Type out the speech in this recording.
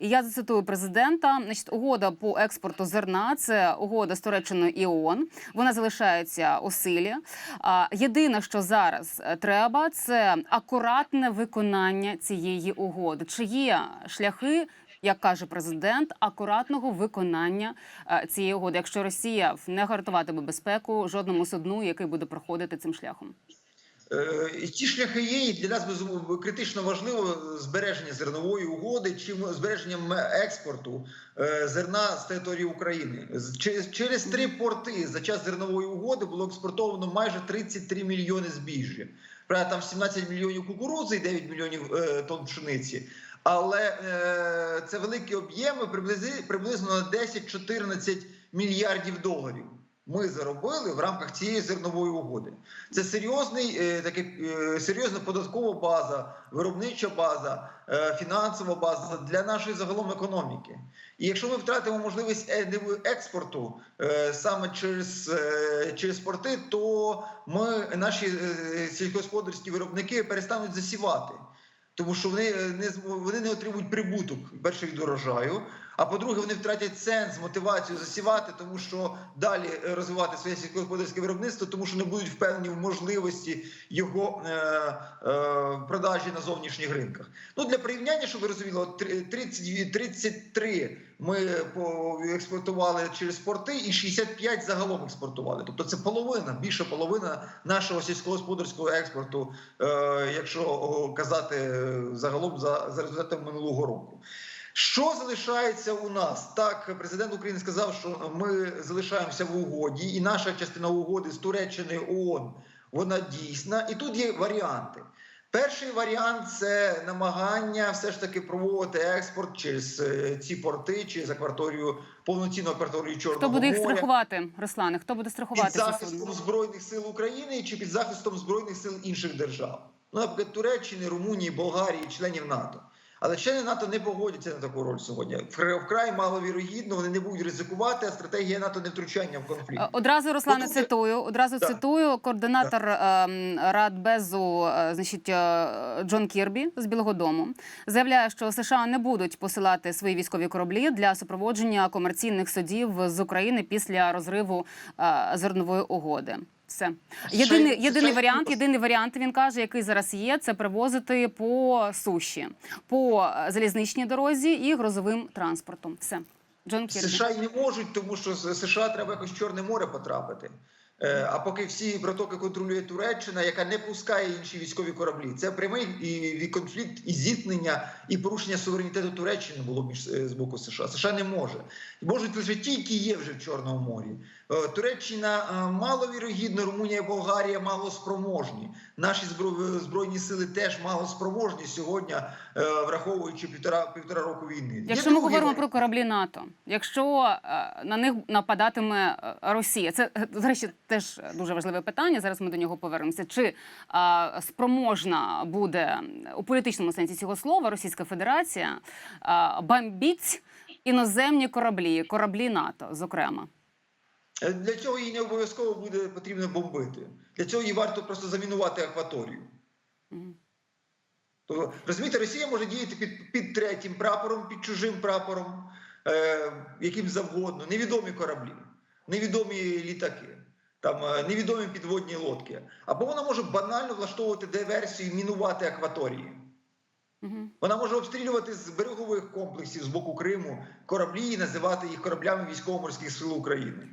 І я зацитую президента. Значить, угода по експорту зерна це угода з Туреччиною ООН. Вона залишається у силі. А єдине, що зараз е, треба, це акуратне виконання цієї угоди. Чи є шляхи? Як каже президент, акуратного виконання е, цієї угоди, якщо Росія не гарантуватиме безпеку жодному судну, який буде проходити цим шляхом. Е, І ті шляхи є, і для нас критично важливо збереження зернової угоди чи збереженням експорту е, зерна з території України. Через, три порти за час зернової угоди було експортовано майже 33 мільйони збіжжя. Правда, там 17 мільйонів кукурудзи і 9 мільйонів е, тонн пшениці. Але це великі об'єми, приблизно на 10-14 мільярдів доларів. Ми заробили в рамках цієї зернової угоди. Це серйозний, е, такий, е, серйозна податкова база, виробнича база, е, фінансова база для нашої загалом економіки. І якщо ми втратимо можливість експорту саме через, через порти, то ми наші сільськогосподарські виробники перестануть засівати. Тому що вони не вони не отримують прибуток перше від урожаю. А по-друге, вони втратять сенс, мотивацію засівати, тому що далі е, розвивати своє сільськогосподарське виробництво, тому що не будуть впевнені в можливості його е, е, продажі на зовнішніх ринках. Ну для порівняння, щоб ви розуміли, от три- 30, 33 ми по- експортували через порти, і 65 загалом експортували. Тобто це половина, більше половина нашого сільськогосподарського експорту, е, якщо казати е, загалом за, за результатами минулого року. Що залишається у нас? Так, президент України сказав, що ми залишаємося в угоді, і наша частина угоди з Туреччиною ООН вона дійсна. І тут є варіанти. Перший варіант це намагання все ж таки проводити експорт через е, ці порти, через акваторію, повноцінну акваторію Чорного Хто буде їх моря. страхувати, Руслане? Хто буде страхувати ці захистом збройних сил України чи під захистом збройних сил інших держав, ну наприклад, Туреччини, Румунії, Болгарії, членів НАТО. Але члени НАТО не погодяться на таку роль сьогодні. Вкра- Вкрай маловірогідно, вони не будуть ризикувати, а стратегія НАТО не втручання в конфлікт. Е, Одразу Руслане По-друге- цитую. Одразу Да. цитую координатор ем, Радбезу, е, значить е, Джон Кірбі з Білого Дому заявляє, що США не будуть посилати свої військові кораблі для супроводження комерційних судів з України після розриву зернової угоди. Все єдиний єдиний варіант. Єдиний варіант він каже, який зараз є, це привозити по суші, по е, залізничній дорозі і грозовим транспортом. Все Джон Кірбі. США не можуть, тому що з США треба якось в Чорне море потрапити. Е, А поки всі протоки контролює Туреччина, яка не пускає інші військові кораблі, це прямий і конфлікт, і зіткнення, і порушення суверенітету Туреччини було між е, з боку США. США не може можуть лише ті, які є вже в Чорному морі. Е, Туреччина маловірогідно, Румунія і Болгарія малоспроможні. Наші збро- збройні сили теж малоспроможні сьогодні, е, враховуючи півтора півтора року війни. Якщо ми говоримо про кораблі НАТО, якщо на них нападатиме Росія, це речі, теж дуже важливе питання. Зараз ми до нього повернемося. Чи е, спроможна буде у політичному сенсі цього слова Російська Федерація е, бомбіть іноземні кораблі, кораблі НАТО, зокрема? Е, Для цього їй не обов'язково буде потрібно бомбити. Для цього їй варто просто замінувати акваторію. Мгм. Тобто, розумієте, Росія може діяти під, під третім прапором, під чужим прапором, е, яким завгодно, невідомі кораблі, невідомі літаки, там, е, невідомі підводні лодки. Або вона може банально влаштовувати диверсію, мінувати акваторії. Вона може обстрілювати з берегових комплексів з боку Криму кораблі і називати їх кораблями військово-морських сил України.